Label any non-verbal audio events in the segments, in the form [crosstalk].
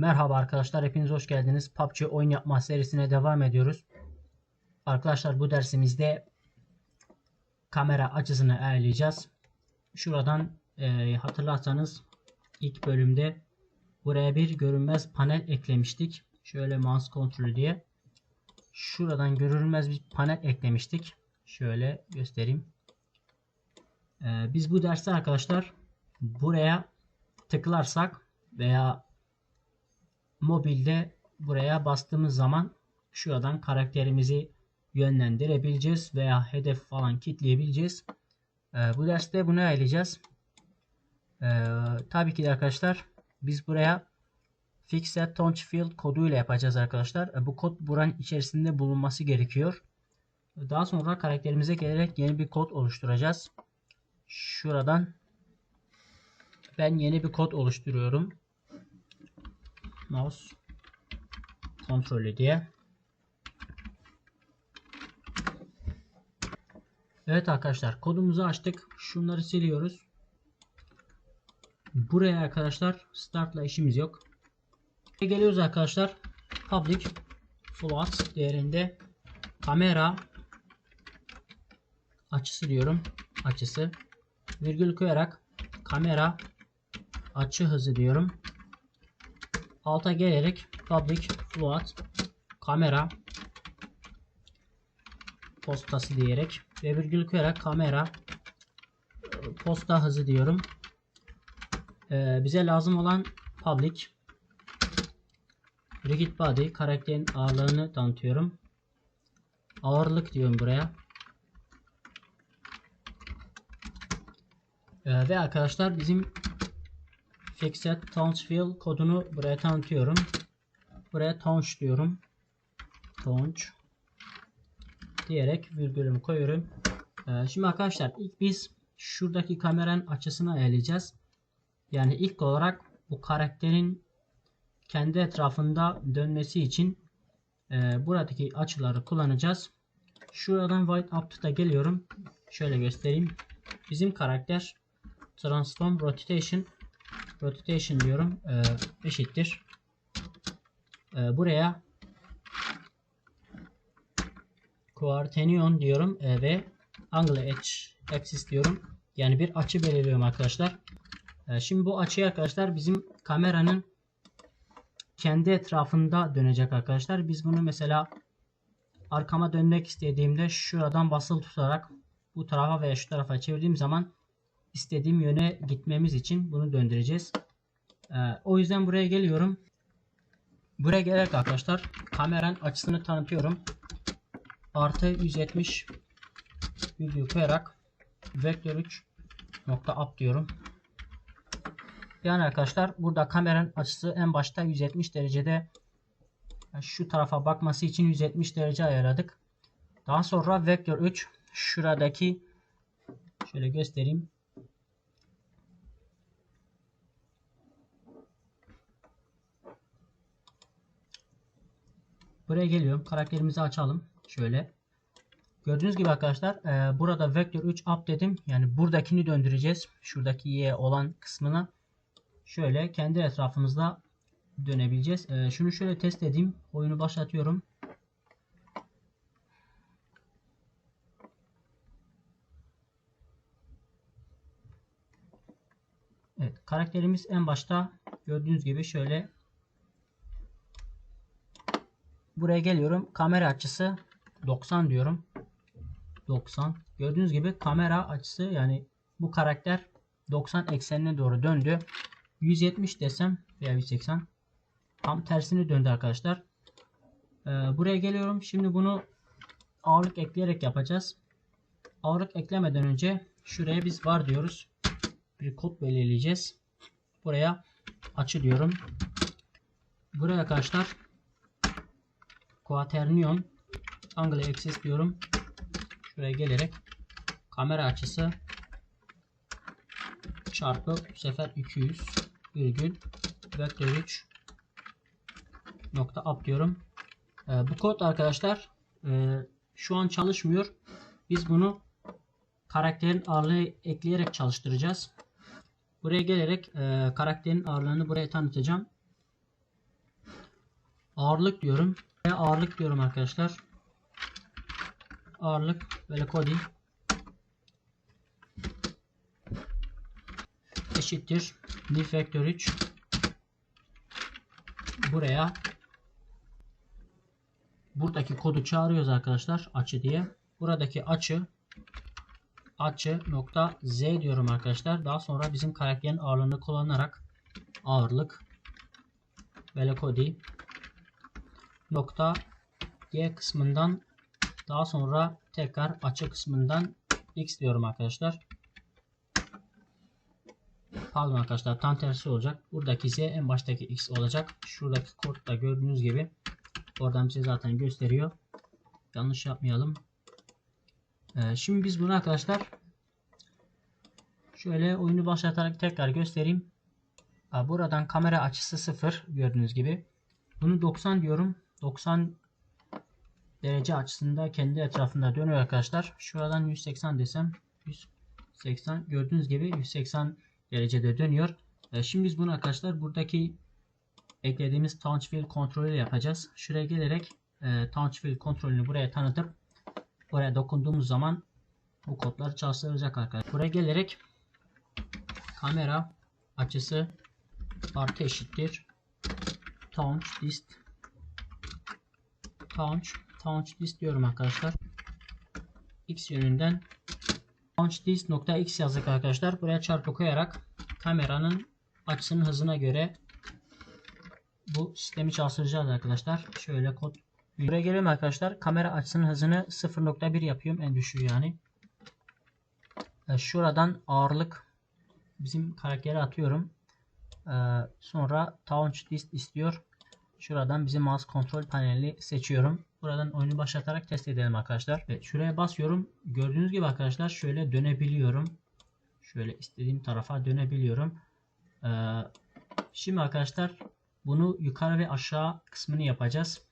Merhaba arkadaşlar, hepiniz hoş geldiniz. PUBG oyun yapma serisine devam ediyoruz. Arkadaşlar bu dersimizde kamera açısını ayarlayacağız. Şuradan e, hatırlarsanız ilk bölümde buraya bir görünmez panel eklemiştik. Şöyle mouse kontrolü diye. Şuradan görünmez bir panel eklemiştik. Şöyle göstereyim. E, biz bu derste arkadaşlar buraya tıklarsak veya mobilde buraya bastığımız zaman şuradan karakterimizi yönlendirebileceğiz veya hedef falan kitleyebileceğiz. Ee, bu derste bunu ayarlayacağız. Ee, tabii ki de arkadaşlar biz buraya Fixed Touch Field koduyla yapacağız arkadaşlar. Ee, bu kod buranın içerisinde bulunması gerekiyor. Daha sonra karakterimize gelerek yeni bir kod oluşturacağız. Şuradan ben yeni bir kod oluşturuyorum mouse kontrolü diye. Evet arkadaşlar kodumuzu açtık. Şunları siliyoruz. Buraya arkadaşlar startla işimiz yok. Geliyoruz arkadaşlar. Public float değerinde kamera açısı diyorum. Açısı. Virgül koyarak kamera açı hızı diyorum alta gelerek public float kamera postası diyerek ve virgül koyarak kamera posta hızı diyorum. Ee, bize lazım olan public rigid body karakterin ağırlığını tanıtıyorum. Ağırlık diyorum buraya. Ee, ve arkadaşlar bizim Fixed Townsville kodunu buraya tanıtıyorum. Buraya Townsh diyorum. Townsh diyerek virgülümü koyuyorum. Ee, şimdi arkadaşlar ilk biz şuradaki kameranın açısını ayarlayacağız. Yani ilk olarak bu karakterin kendi etrafında dönmesi için e, buradaki açıları kullanacağız. Şuradan White Upto'da geliyorum. Şöyle göstereyim. Bizim karakter Transform Rotation rotation diyorum e, eşittir. E, buraya quaternion diyorum e, ve angle axis diyorum. Yani bir açı belirliyorum arkadaşlar. E, şimdi bu açı arkadaşlar bizim kameranın kendi etrafında dönecek arkadaşlar. Biz bunu mesela arkama dönmek istediğimde şuradan basılı tutarak bu tarafa veya şu tarafa çevirdiğim zaman istediğim yöne gitmemiz için bunu döndüreceğiz. Ee, o yüzden buraya geliyorum. Buraya gelerek arkadaşlar kameranın açısını tanıtıyorum. Artı 170 virgül koyarak vektör 3 nokta up diyorum. Yani arkadaşlar burada kameranın açısı en başta 170 derecede şu tarafa bakması için 170 derece ayarladık. Daha sonra vektör 3 şuradaki şöyle göstereyim. Buraya geliyorum. Karakterimizi açalım. Şöyle. Gördüğünüz gibi arkadaşlar e, burada vektör 3 up dedim. Yani buradakini döndüreceğiz. Şuradaki y olan kısmına. Şöyle kendi etrafımızda dönebileceğiz. E, şunu şöyle test edeyim. Oyunu başlatıyorum. Evet, karakterimiz en başta gördüğünüz gibi şöyle Buraya geliyorum. Kamera açısı 90 diyorum. 90. Gördüğünüz gibi kamera açısı yani bu karakter 90 eksenine doğru döndü. 170 desem veya 180 tam tersini döndü arkadaşlar. Ee, buraya geliyorum. Şimdi bunu ağırlık ekleyerek yapacağız. Ağırlık eklemeden önce şuraya biz var diyoruz. Bir kod belirleyeceğiz. Buraya açı diyorum. Buraya arkadaşlar Quaternion Angle Axis diyorum. Şuraya gelerek kamera açısı çarpı bu sefer 200 virgül vektör 3 nokta up diyorum. Ee, bu kod arkadaşlar e, şu an çalışmıyor. Biz bunu karakterin ağırlığı ekleyerek çalıştıracağız. Buraya gelerek e, karakterin ağırlığını buraya tanıtacağım. ağırlık diyorum. Ve ağırlık diyorum arkadaşlar. Ağırlık böyle kodi eşittir new vektör 3 buraya buradaki kodu çağırıyoruz arkadaşlar açı diye. Buradaki açı açı nokta z diyorum arkadaşlar. Daha sonra bizim karakterin ağırlığını kullanarak ağırlık nokta y kısmından daha sonra tekrar açı kısmından x diyorum arkadaşlar. Pardon arkadaşlar tam tersi olacak. Buradaki z en baştaki x olacak. Şuradaki kodda gördüğünüz gibi oradan bize zaten gösteriyor. Yanlış yapmayalım. Ee, şimdi biz bunu arkadaşlar şöyle oyunu başlatarak tekrar göstereyim. Buradan kamera açısı 0 gördüğünüz gibi. Bunu 90 diyorum. 90 derece açısında kendi etrafında dönüyor arkadaşlar. Şuradan 180 desem 180 gördüğünüz gibi 180 derecede dönüyor. E, şimdi biz bunu arkadaşlar buradaki eklediğimiz touch wheel kontrolü yapacağız. Şuraya gelerek e, touch wheel kontrolünü buraya tanıtıp buraya dokunduğumuz zaman bu kodlar çalıştıracak arkadaşlar. Buraya gelerek kamera açısı artı eşittir touch dist touch touch dist diyorum arkadaşlar. X yönünden launch nokta x yazdık arkadaşlar. Buraya çarpı koyarak kameranın açısının hızına göre bu sistemi çalıştıracağız arkadaşlar. Şöyle kod Buraya geliyorum arkadaşlar. Kamera açısının hızını 0.1 yapıyorum. En düşüğü yani. E, şuradan ağırlık bizim karakteri atıyorum. E, sonra touch dist istiyor. Şuradan bizim mouse kontrol paneli seçiyorum. Buradan oyunu başlatarak test edelim arkadaşlar. Evet, şuraya basıyorum. Gördüğünüz gibi arkadaşlar şöyle dönebiliyorum. Şöyle istediğim tarafa dönebiliyorum. Ee, şimdi arkadaşlar bunu yukarı ve aşağı kısmını yapacağız.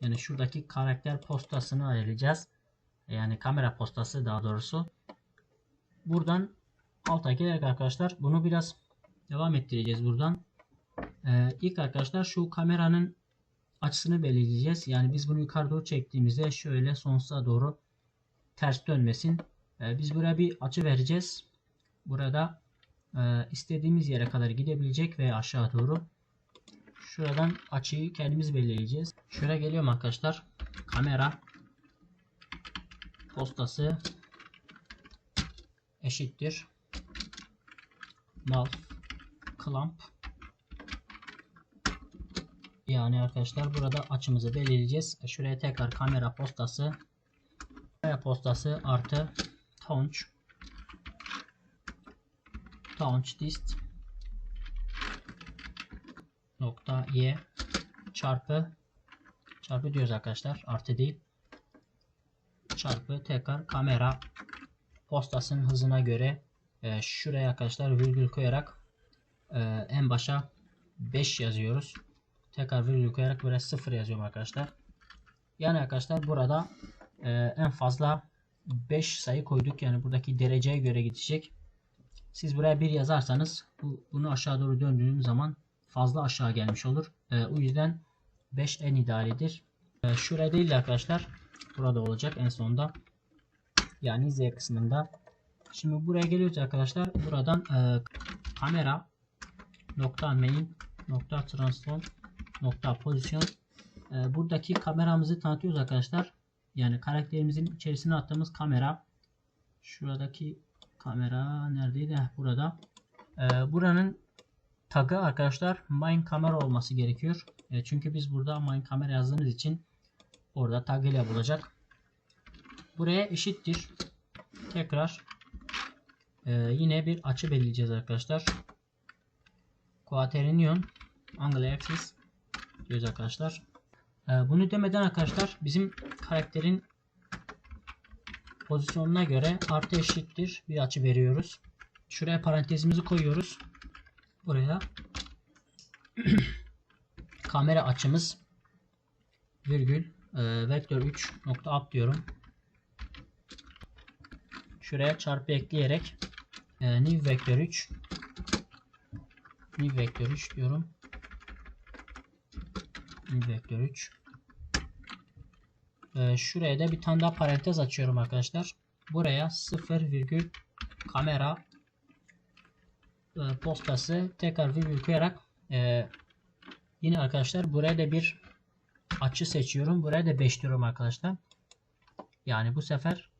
Yani şuradaki karakter postasını ayarlayacağız. Yani kamera postası daha doğrusu. Buradan alta gelerek arkadaşlar bunu biraz devam ettireceğiz buradan. Ee, ilk arkadaşlar şu kameranın açısını belirleyeceğiz. Yani biz bunu yukarı doğru çektiğimizde şöyle sonsuza doğru ters dönmesin. Ee, biz buraya bir açı vereceğiz. Burada e, istediğimiz yere kadar gidebilecek ve aşağı doğru. Şuradan açıyı kendimiz belirleyeceğiz. Şuraya geliyorum arkadaşlar. Kamera postası eşittir. Mouth clamp yani arkadaşlar burada açımızı belirleyeceğiz. Şuraya tekrar kamera postası kamera postası artı touch touch dist nokta y çarpı çarpı diyoruz arkadaşlar artı değil çarpı tekrar kamera postasının hızına göre e, şuraya arkadaşlar virgül koyarak e, en başa 5 yazıyoruz tekrar virgül koyarak böyle 0 yazıyorum arkadaşlar. Yani arkadaşlar burada e, en fazla 5 sayı koyduk. Yani buradaki dereceye göre gidecek. Siz buraya 1 yazarsanız bu, bunu aşağı doğru döndüğüm zaman fazla aşağı gelmiş olur. E, o yüzden 5 en idealidir. E, şuraya değil de arkadaşlar burada olacak en sonunda. Yani Z kısmında. Şimdi buraya geliyoruz arkadaşlar. Buradan e, kamera nokta main nokta transform nokta pozisyon. E, buradaki kameramızı tanıtıyoruz arkadaşlar. Yani karakterimizin içerisine attığımız kamera. Şuradaki kamera neredeydi? Heh, burada. E, buranın tagı arkadaşlar main kamera olması gerekiyor. E, çünkü biz burada main kamera yazdığımız için orada tag ile bulacak. Buraya eşittir. Tekrar yine bir açı belirleyeceğiz arkadaşlar. Quaternion angle axis diyoruz arkadaşlar. Ee, bunu demeden arkadaşlar bizim karakterin pozisyonuna göre artı eşittir bir açı veriyoruz. Şuraya parantezimizi koyuyoruz. Buraya [clears throat] kamera açımız virgül e, vektör 3 nokta up diyorum. Şuraya çarpı ekleyerek e, new vektör 3 new vektör 3 diyorum Vektör 3. Ee, şuraya da bir tane daha parantez açıyorum arkadaşlar. Buraya 0 virgül kamera e, postası tekrar virgül koyarak e, yine arkadaşlar buraya da bir açı seçiyorum. Buraya da 5 diyorum arkadaşlar. Yani bu sefer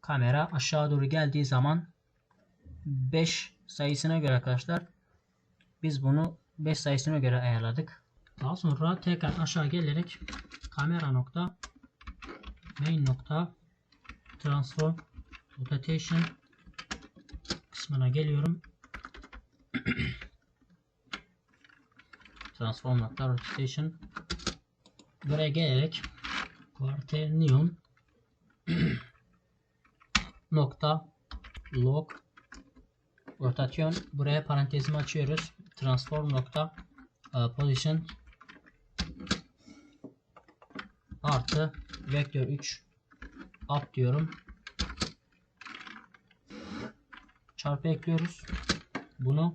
kamera aşağı doğru geldiği zaman 5 sayısına göre arkadaşlar biz bunu 5 sayısına göre ayarladık. Daha sonra tekrar aşağı gelerek kamera nokta main nokta transform rotation kısmına geliyorum. [clears throat] transform nokta rotation. Buraya gelerek quaternion [clears throat] nokta log rotasyon buraya parantezimi açıyoruz. Transform nokta e, position artı vektör 3 up diyorum çarpı ekliyoruz bunu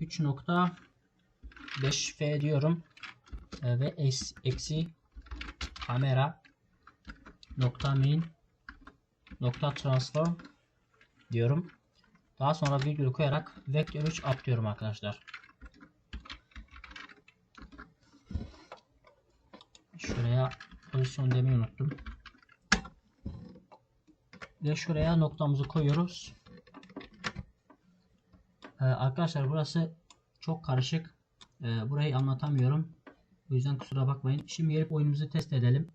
3.5f diyorum E, ve eksi kamera nokta main nokta transform diyorum. Daha sonra virgül koyarak vektör 3 up diyorum arkadaşlar. Şuraya pozisyon demeyi unuttum. Ve şuraya noktamızı koyuyoruz. Ee, arkadaşlar burası çok karışık. Ee, burayı anlatamıyorum. O yüzden kusura bakmayın. Şimdi gelip oyunumuzu test edelim.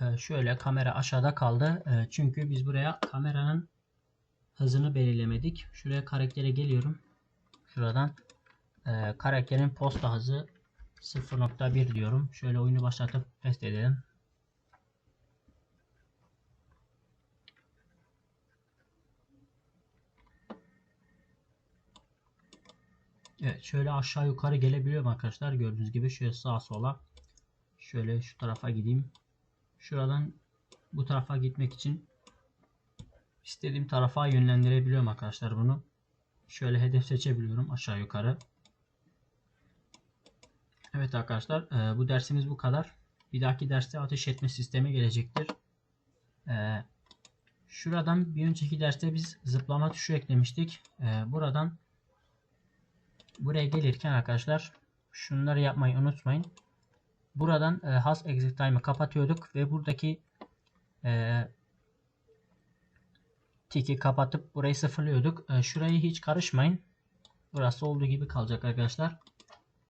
Ee, şöyle kamera aşağıda kaldı. Ee, çünkü biz buraya kameranın hızını belirlemedik. Şuraya karaktere geliyorum. Şuradan e, karakterin posta hızı 0.1 diyorum. Şöyle oyunu başlatıp test edelim. Evet şöyle aşağı yukarı gelebiliyorum arkadaşlar. Gördüğünüz gibi şöyle sağa sola. Şöyle şu tarafa gideyim. Şuradan bu tarafa gitmek için istediğim tarafa yönlendirebiliyorum arkadaşlar bunu. Şöyle hedef seçebiliyorum aşağı yukarı. Evet arkadaşlar e, bu dersimiz bu kadar. Bir dahaki derste ateş etme sistemi gelecektir. E, şuradan bir önceki derste biz zıplama tuşu eklemiştik. E, buradan buraya gelirken arkadaşlar şunları yapmayı unutmayın. Buradan has exit time'ı kapatıyorduk ve buradaki tiki kapatıp burayı sıfırlıyorduk. Şurayı hiç karışmayın. Burası olduğu gibi kalacak arkadaşlar.